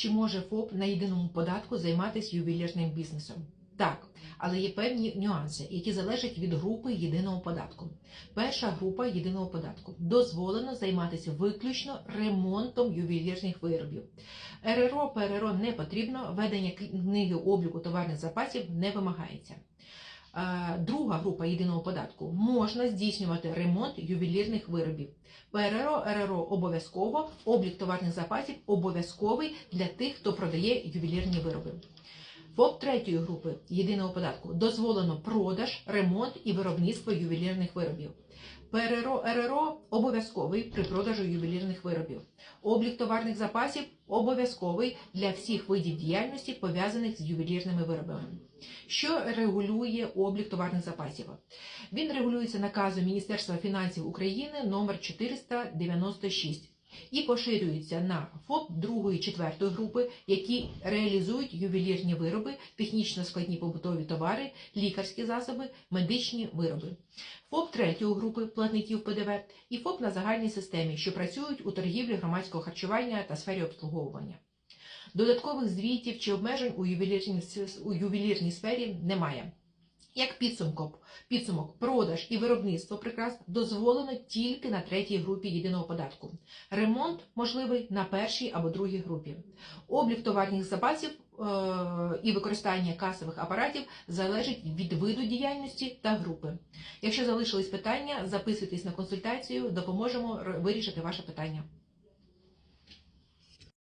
Чи може ФОП на єдиному податку займатися ювелірним бізнесом? Так, але є певні нюанси, які залежать від групи єдиного податку. Перша група єдиного податку дозволено займатися виключно ремонтом ювелірних виробів. РРО, ПРРО не потрібно, ведення книги обліку товарних запасів не вимагається. Е, Друга група єдиного податку можна здійснювати ремонт ювелірних виробів. ПРРО, РРО обов'язково, облік товарних запасів обов'язковий для тих, хто продає ювелірні вироби. ФОП третьої групи єдиного податку дозволено продаж, ремонт і виробництво ювелірних виробів. ПРРО, РРО обов'язковий при продажу ювелірних виробів. Облік товарних запасів обов'язковий для всіх видів діяльності, пов'язаних з ювелірними виробами. Що регулює облік товарних запасів? Він регулюється наказом Міністерства фінансів України номер 496 і поширюється на ФОП другої четвертої групи, які реалізують ювелірні вироби, технічно складні побутові товари, лікарські засоби, медичні вироби. ФОП третьої групи платників ПДВ і ФОП на загальній системі, що працюють у торгівлі громадського харчування та сфері обслуговування. Додаткових звітів чи обмежень у ювелірній, у ювелірній сфері немає. Як підсумком, підсумок, продаж і виробництво прикрас дозволено тільки на третій групі єдиного податку. Ремонт можливий на першій або другій групі. Облік товарних запасів е- і використання касових апаратів залежить від виду діяльності та групи. Якщо залишились питання, записуйтесь на консультацію, допоможемо вирішити ваше питання.